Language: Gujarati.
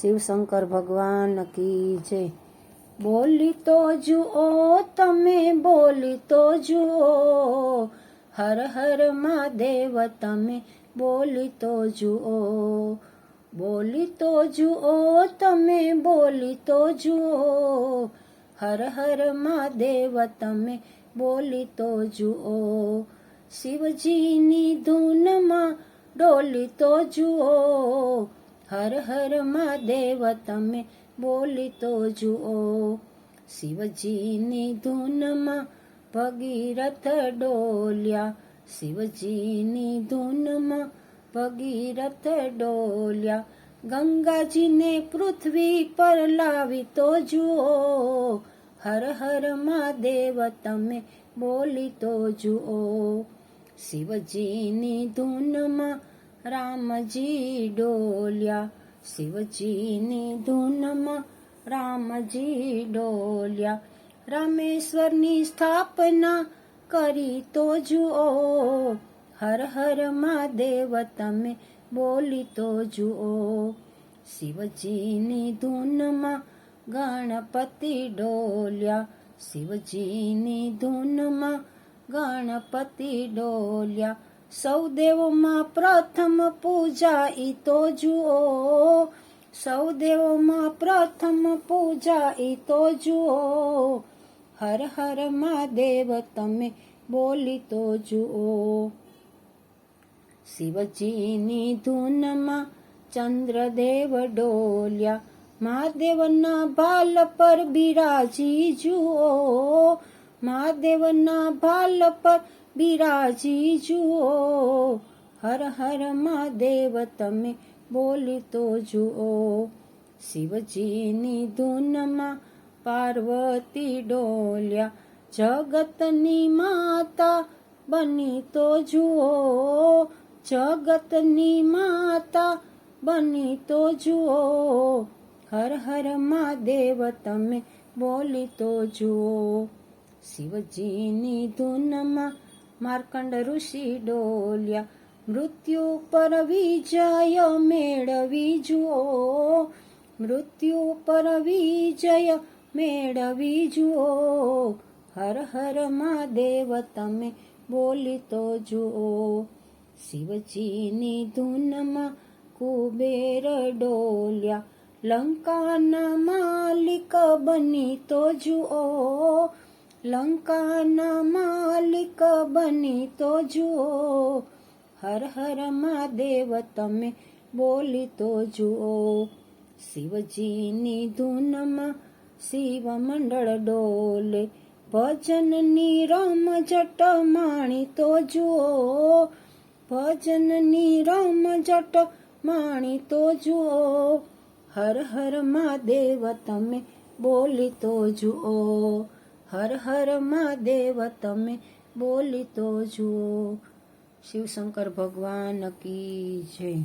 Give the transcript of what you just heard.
શિવશંકર ભગવાન કી જય. બોલી તો જુઓ, તમે બોલી તો જુઓ. હર હર મહાદેવ, તમે બોલી તો જુઓ. બોલી તો જુઓ, તમે બોલી તો જુઓ. હર હર મહાદેવ, તમે બોલી તો જુઓ. શિવજીની ધૂનમાં ડોલી તો જુઓ. હર હર મહાદેવ, તમે બોલી તો જુઓ. શિવજીની ધૂનમાં ભગીરથ ડોલ્યા. શિવજીની ધૂનમાં ભગીરથ ડોલ્યા. ગંગાજીને પૃથ્વી પર લાવી તો જુઓ. હર હર મહાદેવ, તમે બોલી તો જુઓ. શિવજીની ધૂનમાં રામજી ડોલ્યા, શિવજીની ધૂનમાં રામજી ડોલ્યા. રામેશ્વરની સ્થાપના કરી તો જુઓ, હર હર મહાદેવ તમે બોલી તો જુઓ. શિવજીની ધૂનમાં ગણપતિ ડોલ્યા, શિવજીની ધૂનમાં ગણપતિ ડોલ્યા. સૌ દેવોમાં પ્રથમ પૂજા ઈ તો જુઓ. સૌ દેવોમાં પ્રથમ પૂજા ઈ તો જુઓ. હર હર મહાદેવ, તમે બોલી તો જુઓ. શિવજીની ધૂનમાં ચંદ્રદેવ ડોલ્યા. મહાદેવના ભાલ પર બિરાજી જુઓ. મહાદેવના ભાલ પર બિરાજી જુઓ, હર હર મહાદેવ તમે બોલી તો જુઓ. શિવજીની ધૂનમાં પાર્વતી ડોલ્યા, જગતની માતા બની તો જુઓ. જગતની માતા બની તો જુઓ, હર હર મહાદેવ તમે બોલી તો જુઓ. શિવજીની ધૂનમાં માર્કંડ ઋષિ ડોલ્યા, મૃત્યુ પર વિજય મેળવી જુઓ. મૃત્યુ પર વિજય મેળવી જુઓ. હર હર મહાદેવ, તમે બોલી તો જુઓ. શિવજીની ધૂનમાં કુબેર ડોલ્યા, લંકાના માલિક બની તો જુઓ. લંકાના માલિક બની તો જુઓ. હર હર મહાદેવ, તમે બોલી તો જુઓ. શિવજીની ધૂનમાં શિવ મંડળ ડોલે. ભજનની જટ માણી તો જુઓ. ભજનની જટ માણી તો જુઓ. હર હર મહાદેવ, તમે બોલી તો જુઓ. હર હર મહાદેવ તમે બોલી તો જુઓ. શિવશંકર ભગવાન કી જય.